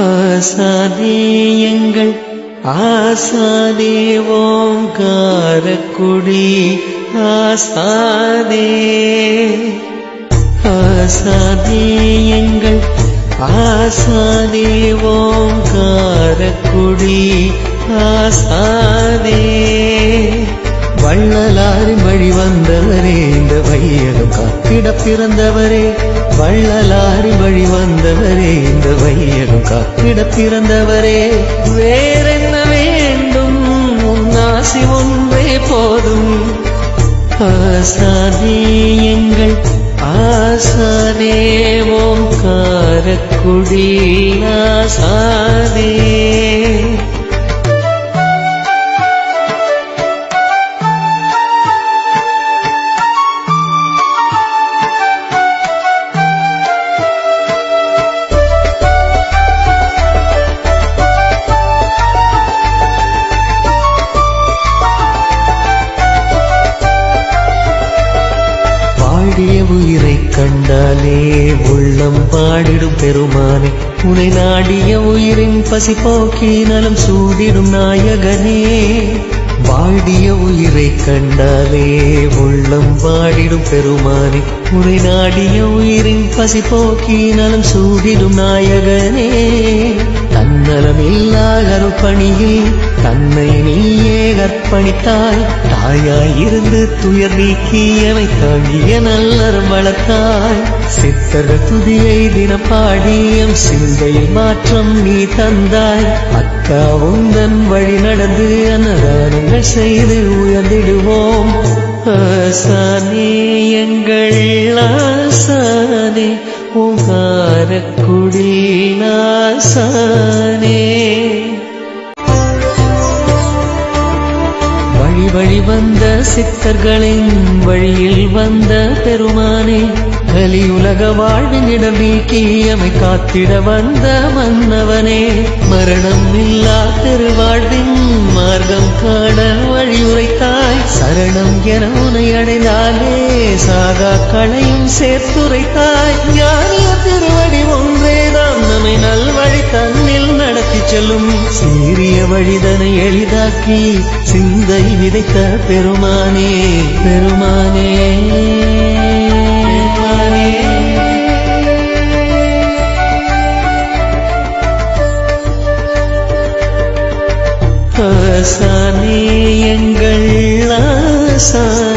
ஆசாதே எங்கள் ஆசாதே ஓங்காரக்குடி ஆசாதே. ஆசாதே எங்கள் ஆசாதே ஓங்காரக்குடி ஆசாதே. வள்ளலாரின் வழி வந்தவரே. இந்த பிறந்தவரே வள்ளலாரி வழி வந்தவரே இந்த வையகம் காத்திட பிறந்தவரே. வேறென்ன வேண்டும்? உன்னாசி ஒன்றே போதும். ஆசானே எங்கள் ஆசானே ஓம் காரக்குடி ஆசானே. பாடிய உயிரை கண்டாலே உள்ளம் பாடிடும் பெருமானே. உனை நாடிய உயிரின் பசி போக்கி சூடிடும் நாயகனே. வாடிய உயிரை கண்டாலே உள்ளம் பாடிடும் பெருமானே. உனை நாடிய உயிரின் பசி போக்கி சூடிடும் நாயகனே. தன்னலம் இல்லா அருப்பணியில் தன்னை நீயே கற்பணித்தாய் தாயாயிருந்து துயர் நீக்கியவை தாங்கிய நல்லரும் வளர்த்தாய். சித்தர்கள் துதியை தினப்பாடியம் சிந்தையில் மாற்றம் நீ தந்தாய். அக்கா உந்தன் வழி நடந்து அன்னதானங்கள் செய்து உயர்ந்திடுவோம். ஆசானே எங்கள் ஆசானே உங்காரக்குடி நாசானே வழி வழி வந்த சித்தர்களின் வழியில் வந்த பெருமானே கலியுலக வாழ்வின் இடம் நீக்கி காத்திட வந்த மன்னவனே மரணம் இல்லா திருவாழ்வின் மார்க்கம் காண வழியுரை சரணம் என உனை அடைந்தாலே சாதா களையும் சேர்த்துரைத்தாய். ஞானிய திருவடி ஒன்றேதான் நம்மை நல்வழி தன்னில் நடத்தி செல்லும். சீரிய வழிதனை எளிதாக்கி சிந்தை விதைத்த பெருமானே பெருமானே. சானே सा